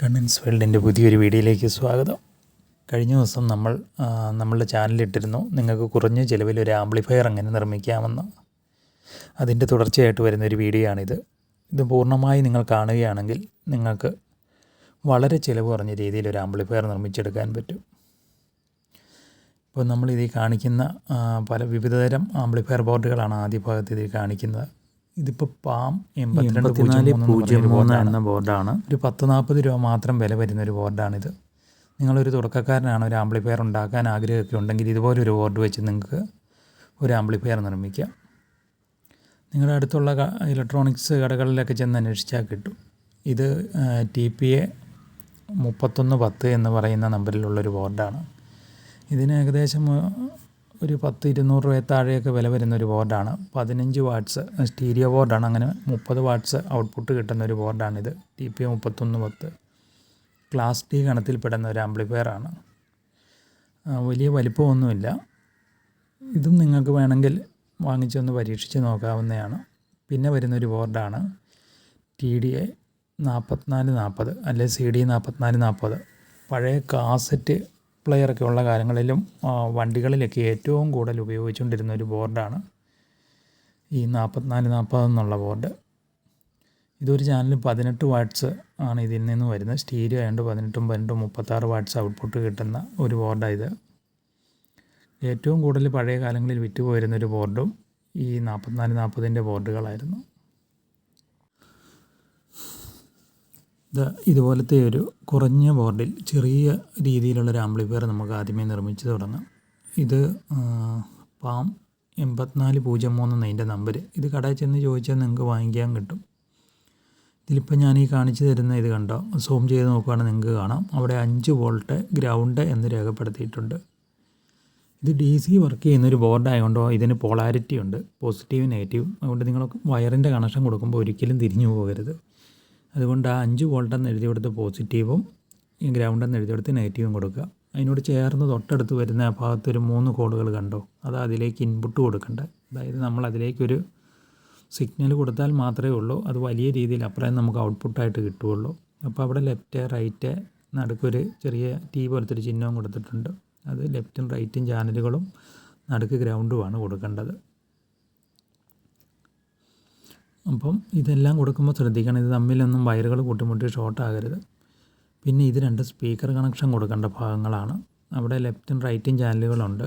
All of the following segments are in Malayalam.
കണ്ണൻസ് വേൾഡിന്റെ പുതിയൊരു വീഡിയോയിലേക്ക് സ്വാഗതം. കഴിഞ്ഞ ദിവസം നമ്മൾ നമ്മളുടെ ചാനലിട്ടിരുന്നു. നിങ്ങൾക്ക് കുറഞ്ഞ ചിലവിൽ ഒരു ആംപ്ലിഫയർ എങ്ങനെ നിർമ്മിക്കാമെന്ന്. അതിന്റെ തുടർച്ചയായിട്ട് വരുന്നൊരു വീഡിയോ ആണിത് ഇത് പൂർണമായി നിങ്ങൾ കാണുകയാണെങ്കിൽ നിങ്ങൾക്ക് വളരെ ചിലവ് കുറഞ്ഞ രീതിയിൽ ഒരു ആംപ്ലിഫയർ നിർമ്മിച്ചെടുക്കാൻ പറ്റും. ഇപ്പോൾ നമ്മൾ ഇതിൽ കാണിക്കുന്ന പല വിവിധതരം ആംപ്ലിഫയർ ബോർഡുകളാണ് ആദ്യ ഭാഗത്ത് ഇതിൽ കാണിക്കുന്നത്. ഇതിപ്പോൾ പാം എൺപത്തിരണ്ട് പൂജ്യം മൂന്ന് എന്ന ബോർഡാണ്. ഒരു പത്ത് നാൽപ്പത് രൂപ മാത്രം വില വരുന്ന ഒരു ബോർഡാണിത്. നിങ്ങളൊരു തുടക്കക്കാരനാണ് ഒരു ആംപ്ലിഫയർ ഉണ്ടാക്കാൻ ആഗ്രഹമൊക്കെ ഉണ്ടെങ്കിൽ ഇതുപോലെ ഒരു ബോർഡ് വെച്ച് നിങ്ങൾക്ക് ഒരു ആംപ്ലിഫയർ നിർമ്മിക്കാം. നിങ്ങളുടെ അടുത്തുള്ള ഇലക്ട്രോണിക്സ് കടകളിലൊക്കെ ചെന്ന് അന്വേഷിച്ചാൽ കിട്ടും. ഇത് ടി പി എ മുപ്പത്തൊന്ന് പത്ത് എന്ന് പറയുന്ന നമ്പറിലുള്ളൊരു ബോർഡാണ്. ഇതിന് ഏകദേശം ഒരു പത്ത് ഇരുന്നൂറ് രൂപ താഴെയൊക്കെ വില വരുന്ന ഒരു ബോർഡാണ്. പതിനഞ്ച് വാട്ട്സ് സ്റ്റീരിയോ ബോർഡാണ് അങ്ങനെ മുപ്പത് വാട്ട്സ് ഔട്ട്പുട്ട് കിട്ടുന്ന ഒരു ബോർഡാണിത്. ടി പി മുപ്പത്തൊന്ന് പത്ത്. ക്ലാസ് ഡി ഗണത്തിൽപ്പെടുന്ന ഒരു ആംപ്ലിഫയറാണ് വലിയ വലിപ്പമൊന്നുമില്ല. ഇതും നിങ്ങൾക്ക് വേണമെങ്കിൽ വാങ്ങിച്ചൊന്ന് പരീക്ഷിച്ച് നോക്കാവുന്നതാണ്. പിന്നെ വരുന്നൊരു ബോർഡാണ് ടി ഡി എ നാൽപ്പത്തിനാല് നാൽപ്പത് അല്ലെ സി ഡി നാൽപ്പത്തിനാല് നാൽപ്പത് പഴയ കാസറ്റ് പ്ലെയറൊക്കെ ഉള്ള കാലങ്ങളിലും വണ്ടികളിലൊക്കെ ഏറ്റവും കൂടുതൽ ഉപയോഗിച്ചുകൊണ്ടിരുന്ന ഒരു ബോർഡാണ് ഈ നാൽപ്പത്തിനാല് നാൽപ്പത് എന്നുള്ള ബോർഡ്. ഇതൊരു ചാനൽ പതിനെട്ട് വാട്ട്സ് ആണ് ഇതിൽ നിന്ന് വരുന്നത്. സ്റ്റീരിയോ ആയതുകൊണ്ട് പതിനെട്ടും പതിനെട്ടും മുപ്പത്താറ് വാട്ട്സ് ഔട്ട്പുട്ട് കിട്ടുന്ന ഒരു ബോർഡാണ് ഇത്. ഏറ്റവും കൂടുതൽ പഴയ കാലങ്ങളിൽ വിറ്റുപോയിരുന്ന ഒരു ബോർഡും ഈ നാൽപ്പത്തിനാല് നാൽപ്പതിന്റെ ബോർഡുകളായിരുന്നു. ഇതുപോലത്തെ ഒരു കുറഞ്ഞ ബോർഡിൽ ചെറിയ രീതിയിലുള്ള ഒരു ആംപ്ലിഫയർ നമുക്ക് ആദ്യമേ നിർമ്മിച്ച് തുടങ്ങാം. ഇത് പാം എൺപത്തിനാല് പൂജ്യം മൂന്ന് എന്നതിന്റെ നമ്പർ ഇത് കടയിൽ ചെന്ന് ചോദിച്ചാൽ നിങ്ങൾക്ക് വാങ്ങിക്കാൻ കിട്ടും. ഇതിലിപ്പോൾ ഞാൻ ഈ കാണിച്ചു തരുന്ന ഇത് കണ്ടോ? സൂം ചെയ്ത് നോക്കുകയാണെങ്കിൽ നിങ്ങൾക്ക് കാണാം. അവിടെ അഞ്ച് വോൾട്ട് ഗ്രൗണ്ട് എന്ന് രേഖപ്പെടുത്തിയിട്ടുണ്ട്. ഇത് ഡി സി വർക്ക് ചെയ്യുന്നൊരു ബോർഡ് ആയതുകൊണ്ടോ ഇതിന് പോളാരിറ്റി ഉണ്ട്. പോസിറ്റീവ് നെഗറ്റീവ് അതുകൊണ്ട് നിങ്ങൾ വയറിന്റെ കണക്ഷൻ കൊടുക്കുമ്പോൾ ഒരിക്കലും തിരിഞ്ഞു പോകരുത്. അതുകൊണ്ട് ആ അഞ്ച് വോൾട്ട് എന്ന് എഴുതി കൊടുത്ത് പോസിറ്റീവും ഗ്രൗണ്ട് എന്ന് എഴുതി കൊടുത്ത് നെഗറ്റീവും കൊടുക്കുക. അതിനോട് ചേർന്ന് തൊട്ടടുത്ത് വരുന്ന ആ ഭാഗത്ത് ഒരു മൂന്ന് കോഡുകൾ കണ്ടോ? അത് അതിലേക്ക് ഇൻപുട്ട് കൊടുക്കേണ്ട. അതായത് നമ്മൾ അതിലേക്കൊരു സിഗ്നൽ കൊടുത്താൽ മാത്രമേ ഉള്ളൂ. അത് വലിയ രീതിയിൽ അപ്പുറം നമുക്ക് ഔട്ട്പുട്ടായിട്ട് കിട്ടുകയുള്ളൂ. അപ്പോൾ അവിടെ ലെഫ്റ്റ് റൈറ്റ് നടുക്കൊരു ചെറിയ ടീ പോലത്തെ ഒരു ചിഹ്നവും കൊടുത്തിട്ടുണ്ട്. അത് ലെഫ്റ്റും റൈറ്റും ചാനലുകളും നടുക്ക് ഗ്രൗണ്ടുമാണ് കൊടുക്കേണ്ടത്. അപ്പം ഇതെല്ലാം കൊടുക്കുമ്പോൾ ശ്രദ്ധിക്കണം. ഇത് തമ്മിലൊന്നും വയറുകൾ കൂട്ടിമുട്ടി ഷോർട്ട് ആകരുത്. പിന്നെ ഇത് രണ്ട് സ്പീക്കർ കണക്ഷൻ കൊടുക്കേണ്ട ഭാഗങ്ങളാണ്. അവിടെ ലെഫ്റ്റും റൈറ്റും ചാനലുകളുണ്ട്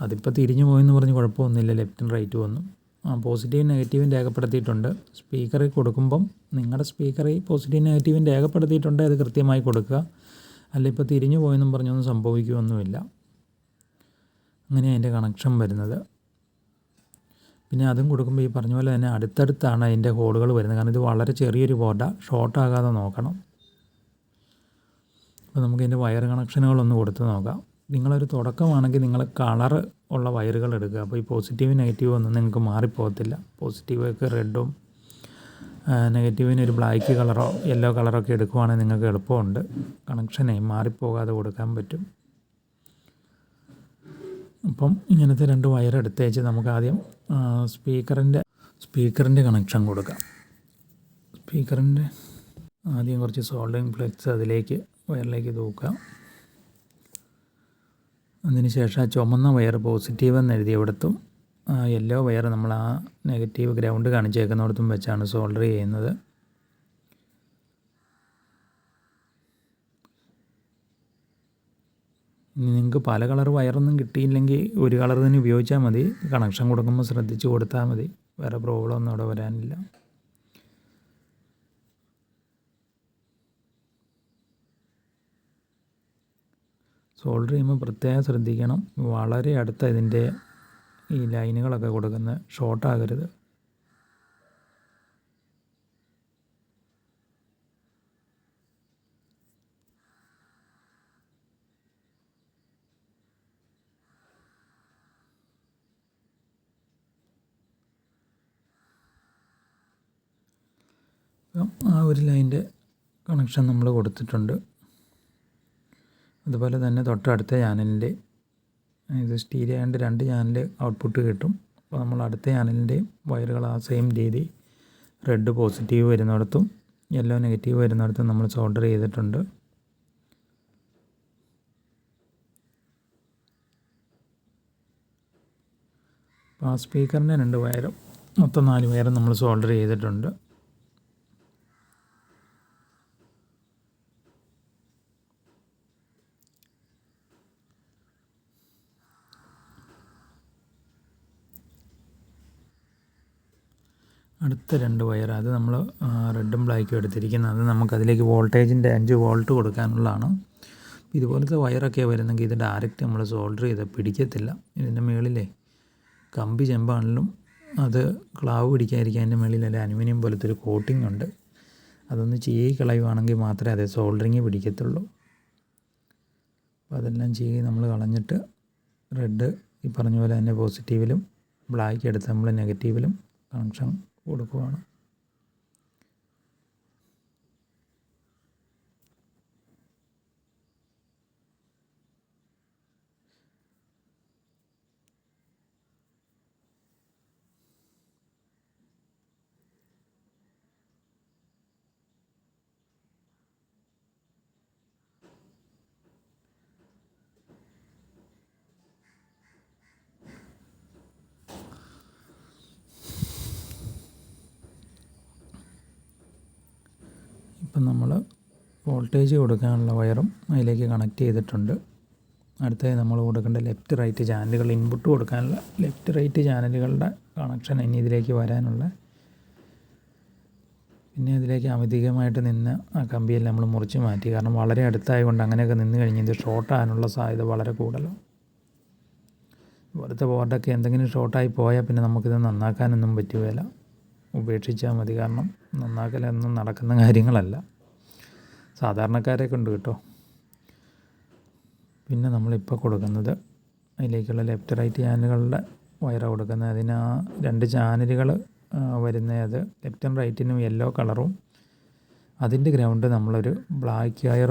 അതിപ്പോൾ തിരിഞ്ഞു പോയെന്ന് പറഞ്ഞ് കുഴപ്പമൊന്നുമില്ല. ലെഫ്റ്റും റൈറ്റും ഒന്നും. ആ പോസിറ്റീവും നെഗറ്റീവും രേഖപ്പെടുത്തിയിട്ടുണ്ട്. സ്പീക്കറിൽ കൊടുക്കുമ്പം നിങ്ങളുടെ സ്പീക്കറിൽ പോസിറ്റീവ് നെഗറ്റീവും രേഖപ്പെടുത്തിയിട്ടുണ്ട്. അത് കൃത്യമായി കൊടുക്കുക. അല്ല ഇപ്പോൾ തിരിഞ്ഞു പോയെന്നും പറഞ്ഞൊന്നും സംഭവിക്കുകയൊന്നുമില്ല. അങ്ങനെ അതിന്റെ കണക്ഷൻ വരുന്നത്. പിന്നെ അതും കൊടുക്കുമ്പോൾ ഈ പറഞ്ഞ പോലെ തന്നെ അടുത്തടുത്താണ് അതിന്റെ ഹോളുകൾ വരുന്നത്. കാരണം ഇത് വളരെ ചെറിയൊരു ബോർഡാണ് ഷോർട്ടാകാതെ നോക്കണം. അപ്പോൾ നമുക്ക് ഇതിന്റെ വയർ കണക്ഷനുകളൊന്ന് കൊടുത്ത് നോക്കാം. നിങ്ങളൊരു തുടക്കമാണെങ്കിൽ നിങ്ങൾ കളർ ഉള്ള വയറുകൾ എടുക്കുക. അപ്പോൾ ഈ പോസിറ്റീവ് നെഗറ്റീവ് ഒന്നും നിങ്ങൾക്ക് മാറിപ്പോകത്തില്ല. പോസിറ്റീവൊക്കെ റെഡും നെഗറ്റീവിന് ഒരു ബ്ലാക്ക് കളറോ യെല്ലോ കളറോ ഒക്കെ എടുക്കുവാണെങ്കിൽ നിങ്ങൾക്ക് എളുപ്പമുണ്ട്. കണക്ഷനെ മാറിപ്പോകാതെ കൊടുക്കാൻ പറ്റും. അപ്പം ഇങ്ങനത്തെ രണ്ട് വയർ എടുത്തേച്ച് നമുക്ക് ആദ്യം സ്പീക്കറിന്റെ സ്പീക്കറിന്റെ കണക്ഷൻ കൊടുക്കാം. സ്പീക്കറിന്റെ ആദ്യം കുറച്ച് സോൾഡിങ് ഫ്ലെക്സ് അതിലേക്ക് വയറിലേക്ക് തൂക്കാം. അതിന് ശേഷം ആ ചുമന്ന വയർ പോസിറ്റീവ് എന്ന് എഴുതിയവിടത്തും യെല്ലോ വയർ നമ്മൾ ആ നെഗറ്റീവ് ഗ്രൗണ്ട് കാണിച്ചേക്കുന്നിടത്തും വെച്ചാണ് സോൾഡർ ചെയ്യുന്നത്. ഇനി നിങ്ങൾക്ക് പല കളർ വയറൊന്നും കിട്ടിയില്ലെങ്കിൽ ഒരു കളർ തന്നെ ഉപയോഗിച്ചാൽ മതി. കണക്ഷൻ കൊടുക്കുമ്പോൾ ശ്രദ്ധിച്ച് കൊടുത്താൽ മതി. വേറെ പ്രോബ്ലം ഒന്നും അവിടെ വരാനില്ല. സോൾഡർ ചെയ്യുമ്പോൾ പ്രത്യേകം ശ്രദ്ധിക്കണം. വളരെ അടുത്ത ഇതിന്റെ ഈ ലൈനുകളൊക്കെ കൊടുക്കുന്നത് ഷോർട്ട് ആ ഒരു ലൈന്റെ കണക്ഷൻ നമ്മൾ കൊടുത്തിട്ടുണ്ട്. അതുപോലെ തന്നെ തൊട്ടടുത്ത ചാനലിന്റെ ഇത് സ്റ്റീരിയോ ആൻഡ് രണ്ട് ചാനൽ ഔട്ട്പുട്ട് കിട്ടും. അപ്പോൾ നമ്മൾ അടുത്ത ചാനലിന്റെയും വയറുകൾ ആ സെയിം രീതി റെഡ് പോസിറ്റീവ് വരുന്നിടത്തും യെല്ലോ നെഗറ്റീവ് വരുന്നിടത്തും നമ്മൾ സോൾഡർ ചെയ്തിട്ടുണ്ട്. അപ്പോൾ ആ സ്പീക്കറിന്റെ രണ്ട് വയറും മൊത്തം നാല് വയറും നമ്മൾ സോൾഡർ ചെയ്തിട്ടുണ്ട്. അടുത്ത രണ്ട് വയർ അത് നമ്മൾ റെഡും ബ്ലാക്കും എടുത്തിരിക്കുന്നത്. അത് നമുക്കതിലേക്ക് വോൾട്ടേജിന്റെ അഞ്ച് വോൾട്ട് കൊടുക്കാനുള്ളതാണ്. ഇതുപോലത്തെ വയറൊക്കെ വരുന്നെങ്കിൽ ഇത് ഡയറക്റ്റ് നമ്മൾ സോൾഡർ ചെയ്ത് പിടിക്കത്തില്ല. ഇതിന്റെ മുകളിലേ കമ്പി ചെമ്പാണെങ്കിലും അത് ക്ലാവ് പിടിക്കാതിരിക്കാൻ അതിന്റെ മുകളിൽ ഒരു അലുമിനിയം പോലത്തെ ഒരു കോട്ടിംഗ് ഉണ്ട്. അതൊന്ന് ചെയ്യി കളയുവാണെങ്കിൽ മാത്രമേ അത് സോൾഡറിങ് പിടിക്കത്തുള്ളൂ. അപ്പോൾ അതെല്ലാം ചെയ്ത് നമ്മൾ കളഞ്ഞിട്ട് റെഡ് ഈ പറഞ്ഞ പോലെ തന്നെ പോസിറ്റീവിലും ബ്ലാക്ക് എടുത്ത് നമ്മൾ നെഗറ്റീവിലും കണക്ഷൻ കൊടുക്കുവാണ്. ഇപ്പം നമ്മൾ വോൾട്ടേജ് കൊടുക്കാനുള്ള വയറും അതിലേക്ക് കണക്ട് ചെയ്തിട്ടുണ്ട്. അടുത്തത് നമ്മൾ കൊടുക്കേണ്ട ലെഫ്റ്റ് റൈറ്റ് ചാനലുകൾ ഇൻപുട്ട് കൊടുക്കാനുള്ള ലെഫ്റ്റ് റൈറ്റ് ചാനലുകളുടെ കണക്ഷൻ ഇനി ഇതിലേക്ക് വരാനുള്ള. പിന്നെ ഇതിലേക്ക് അമിതികമായിട്ട് നിന്ന് ആ കമ്പിയെല്ലാം നമ്മൾ മുറിച്ച് മാറ്റി. കാരണം വളരെ അടുത്തായതുകൊണ്ട് അങ്ങനെയൊക്കെ നിന്ന് കഴിഞ്ഞ് ഇത് ഷോർട്ടാകാനുള്ള സാധ്യത വളരെ കൂടുതലാണ്. ഇവിടുത്തെ ബോർഡൊക്കെ എന്തെങ്കിലും ഷോർട്ടായി പോയാൽ പിന്നെ നമുക്കിത് നന്നാക്കാനൊന്നും പറ്റുകയില്ല ഉപേക്ഷിച്ചാൽ മതി. കാരണം നന്നാക്കലൊന്നും നടക്കുന്ന കാര്യങ്ങളല്ല. സാധാരണക്കാരൊക്കെ ഉണ്ട് കേട്ടോ. പിന്നെ നമ്മളിപ്പോൾ കൊടുക്കുന്നത് അതിലേക്കുള്ള ലെഫ്റ്റ് റൈറ്റ് ചാനലുകളുടെ വയറാണ് കൊടുക്കുന്നത്. അതിന് ആ രണ്ട് ചാനലുകൾ വരുന്ന അത് ലെഫ്റ്റും റൈറ്റിനും യെല്ലോ കളറും അതിന്റെ ഗ്രൗണ്ട് നമ്മളൊരു ബ്ലാക്ക് വയർ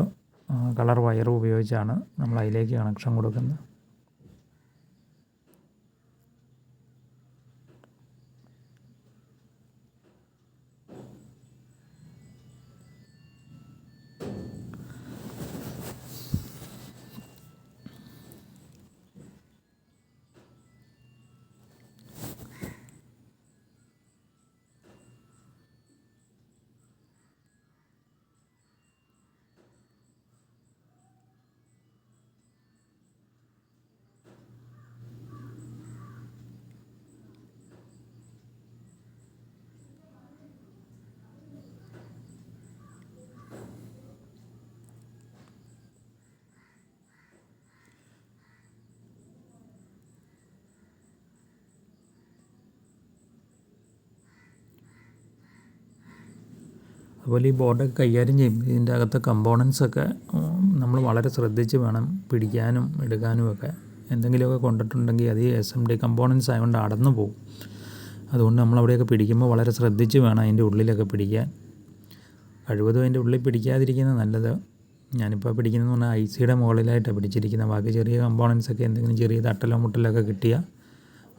കളർ വയർ ഉപയോഗിച്ചാണ് നമ്മൾ അതിലേക്ക് കണക്ഷൻ കൊടുക്കുന്നത്. അതുപോലെ ഈ ബോർഡൊക്കെ കൈകാര്യം ചെയ്യുമ്പോൾ ഇതിന്റെ അകത്തെ കമ്പോണൻസൊക്കെ നമ്മൾ വളരെ ശ്രദ്ധിച്ച് വേണം പിടിക്കാനും എടുക്കാനും ഒക്കെ. എന്തെങ്കിലുമൊക്കെ കൊണ്ടിട്ടുണ്ടെങ്കിൽ അത് എസ് എം ഡി കമ്പോണൻസ് ആയതുകൊണ്ട് അടന്നു പോകും. അതുകൊണ്ട് നമ്മൾ അവിടെയൊക്കെ പിടിക്കുമ്പോൾ വളരെ ശ്രദ്ധിച്ച് വേണം അതിന്റെ ഉള്ളിലൊക്കെ പിടിക്കാൻ. കഴിവതും അതിന്റെ ഉള്ളിൽ പിടിക്കാതിരിക്കുന്നത് നല്ലത്. ഞാനിപ്പോൾ പിടിക്കുന്നതെന്ന് പറഞ്ഞാൽ ഐ സിയുടെ മുകളിലായിട്ടാണ് പിടിച്ചിരിക്കുന്നത്. ബാക്കി ചെറിയ കമ്പോണൻസൊക്കെ എന്തെങ്കിലും ചെറിയ തട്ടലോ മുട്ടലോ ഒക്കെ കിട്ടിയാൽ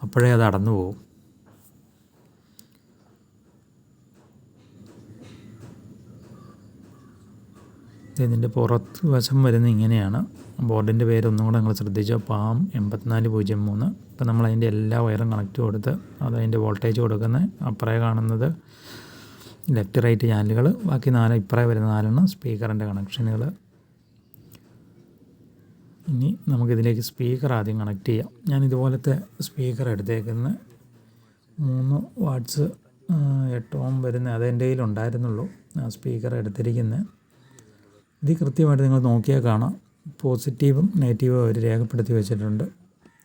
അപ്പോഴേ അത് അടന്നു പോകും. ഇതിന്റെ പുറത്ത് വശം വരുന്നത് ഇങ്ങനെയാണ്. ബോർഡിന്റെ പേര് ഒന്നും കൂടെ നിങ്ങൾ ശ്രദ്ധിച്ചോ. പാം എൺപത്തിനാല് പൂജ്യം മൂന്ന്. ഇപ്പം നമ്മൾ അതിന്റെ എല്ലാ വയറും കണക്ട് കൊടുത്ത് അത് അതിന്റെ വോൾട്ടേജ് കൊടുക്കുന്നത്. അപ്പുറേ കാണുന്നത് ലെഫ്റ്റ് റൈറ്റ് ചാനലുകൾ ബാക്കി നാല് ഇപ്പുറേ വരുന്ന നാലെണ്ണം സ്പീക്കറിന്റെ കണക്ഷനുകൾ ഇനി നമുക്കിതിലേക്ക് സ്പീക്കർ ആദ്യം കണക്ട് ചെയ്യാം. ഞാൻ ഇതുപോലത്തെ സ്പീക്കർ എടുത്തേക്കുന്ന മൂന്ന് വാട്ട്സ് എട്ട് ഓം വരുന്ന അതെന്റെ കയ്യിലുണ്ടായിരുന്നുള്ളൂ ആ സ്പീക്കർ എടുത്തിരിക്കുന്നത്. ഇത് കൃത്യമായിട്ട് നിങ്ങൾ നോക്കിയാൽ കാണാം. പോസിറ്റീവും നെഗറ്റീവും അവർ രേഖപ്പെടുത്തി വെച്ചിട്ടുണ്ട്.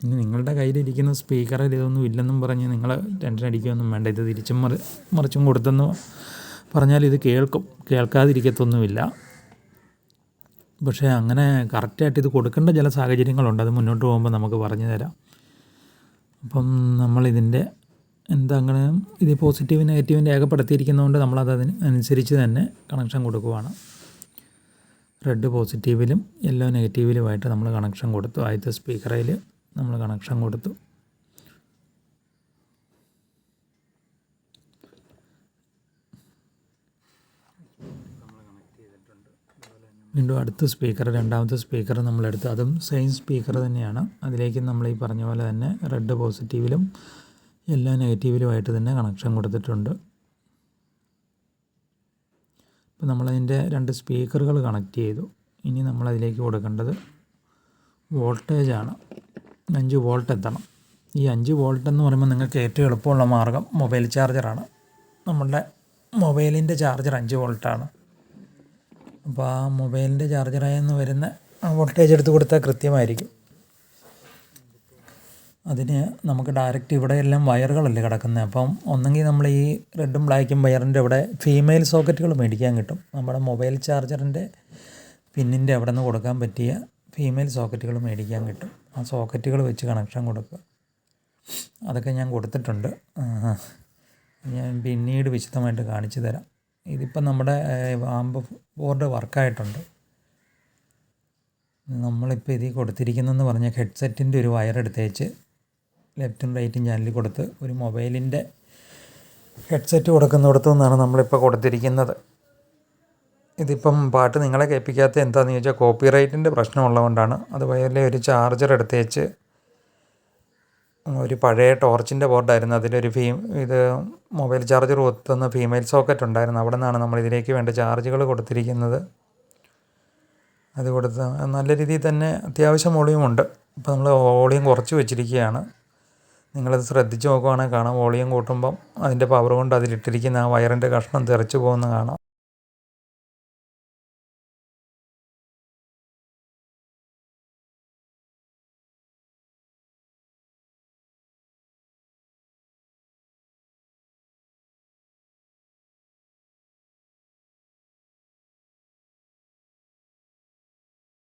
ഇനി നിങ്ങളുടെ കയ്യിലിരിക്കുന്ന സ്പീക്കറിൽ ഇതൊന്നും ഇല്ലെന്നും പറഞ്ഞ് നിങ്ങൾ ടെൻഷൻ അടിക്കുകയൊന്നും വേണ്ട. ഇത് തിരിച്ചും മറി മറിച്ചും കൊടുത്തെന്ന് പറഞ്ഞാൽ ഇത് കേൾക്കും. കേൾക്കാതിരിക്കത്തൊന്നുമില്ല. പക്ഷേ അങ്ങനെ കറക്റ്റായിട്ട് ഇത് കൊടുക്കേണ്ട ചില സാഹചര്യങ്ങളുണ്ട്. അത് മുന്നോട്ട് പോകുമ്പോൾ നമുക്ക് പറഞ്ഞു തരാം. അപ്പം നമ്മളിതിന്റെ എന്താ അങ്ങനെ ഇത് പോസിറ്റീവ് നെഗറ്റീവ് രേഖപ്പെടുത്തിയിരിക്കുന്നതുകൊണ്ട് നമ്മളത് അനുസരിച്ച് തന്നെ കണക്ഷൻ കൊടുക്കുവാണ്. റെഡ് പോസിറ്റീവിലും യെല്ലോ നെഗറ്റീവിലുമായിട്ട് നമ്മൾ കണക്ഷൻ കൊടുത്തു. ആദ്യത്തെ സ്പീക്കറിൽ നമ്മൾ കണക്ഷൻ കൊടുത്തു. വീണ്ടും അടുത്ത സ്പീക്കർ രണ്ടാമത്തെ സ്പീക്കർ നമ്മളെടുത്ത് അതും സെയിം സ്പീക്കർ തന്നെയാണ്. അതിലേക്ക് നമ്മൾ ഈ പറഞ്ഞ പോലെ തന്നെ റെഡ് പോസിറ്റീവിലും എല്ലാ നെഗറ്റീവിലുമായിട്ട് തന്നെ കണക്ഷൻ കൊടുത്തിട്ടുണ്ട്. ഇപ്പോൾ നമ്മളതിന്റെ രണ്ട് സ്പീക്കറുകൾ കണക്ട് ചെയ്തു. ഇനി നമ്മളതിലേക്ക് കൊടുക്കേണ്ടത് വോൾട്ടേജാണ്. അഞ്ച് വോൾട്ട് എത്തണം. ഈ അഞ്ച് വോൾട്ട് എന്ന് പറയുമ്പോൾ നിങ്ങൾക്ക് ഏറ്റവും എളുപ്പമുള്ള മാർഗം മൊബൈൽ ചാർജറാണ്. നമ്മളുടെ മൊബൈലിന്റെ ചാർജർ അഞ്ച് വോൾട്ടാണ്. അപ്പോൾ ആ മൊബൈലിന്റെ ചാർജറായി നിന്ന് വരുന്ന വോൾട്ടേജ് എടുത്ത് കൊടുത്താൽ കൃത്യമായിരിക്കും. അതിന് നമുക്ക് ഡയറക്റ്റ് ഇവിടെ എല്ലാം വയറുകളല്ലേ കിടക്കുന്നത്. അപ്പം ഒന്നെങ്കിൽ നമ്മൾ ഈ റെഡും ബ്ലാക്കും വയറിന്റെ ഇവിടെ ഫീമെയിൽ സോക്കറ്റുകൾ മേടിക്കാൻ കിട്ടും. നമ്മുടെ മൊബൈൽ ചാർജറിന്റെ പിന്നിന്റെ അവിടെ നിന്ന് കൊടുക്കാൻ പറ്റിയ ഫീമെയിൽ സോക്കറ്റുകൾ മേടിക്കാൻ കിട്ടും. ആ സോക്കറ്റുകൾ വെച്ച് കണക്ഷൻ കൊടുക്കുക. അതൊക്കെ ഞാൻ കൊടുത്തിട്ടുണ്ട്. ഞാൻ പിന്നീട് വിശദമായിട്ട് കാണിച്ചു തരാം. ഇതിപ്പം നമ്മുടെ ആമ്പ് ബോർഡ് വർക്കായിട്ടുണ്ട് നമ്മളിപ്പോൾ ഇതിൽ കൊടുത്തിരിക്കുന്നതെന്ന് പറഞ്ഞാൽ ഹെഡ്സെറ്റിന്റെ ഒരു വയർ എടുത്തേച്ച് ലെഫ്റ്റും റൈറ്റും ചാനലിൽ കൊടുത്ത് ഒരു മൊബൈലിന്റെ ഹെഡ്സെറ്റ് കൊടുക്കുന്നിടത്തു നിന്നാണ് നമ്മളിപ്പോൾ കൊടുത്തിരിക്കുന്നത്. ഇതിപ്പം പാട്ട് നിങ്ങളെ കേൾപ്പിക്കാത്ത എന്താണെന്ന് ചോദിച്ചാൽ കോപ്പി റൈറ്റിന്റെ പ്രശ്നമുള്ളതുകൊണ്ടാണ് അതുപോലെ ഒരു ചാർജർ എടുത്തേച്ച് ഒരു പഴയ ടോർച്ചിന്റെ ബോർഡായിരുന്നു അതിലൊരു ഫീ ഇത് മൊബൈൽ ചാർജർ കൊത്തുന്ന ഫീമെയിൽ സോക്കറ്റ് ഉണ്ടായിരുന്നു. അവിടെ നിന്നാണ് നമ്മൾ ഇതിലേക്ക് വേണ്ട ചാർജുകൾ കൊടുത്തിരിക്കുന്നത്. അത് കൊടുത്ത് നല്ല രീതിയിൽ തന്നെ അത്യാവശ്യം വോളിയം ഉണ്ട്. ഇപ്പോൾ നമ്മൾ വോളിയം കുറച്ച് വെച്ചിരിക്കുകയാണ്. നിങ്ങളത് ശ്രദ്ധിച്ച് നോക്കുവാണെങ്കിൽ കാണാം വോളിയം കൂട്ടുമ്പം അതിന്റെ പവർ കൊണ്ട് അതിലിട്ടിരിക്കുന്ന ആ വയറിന്റെ കഷ്ണം തെറിച്ച് പോകുന്നത് കാണാം.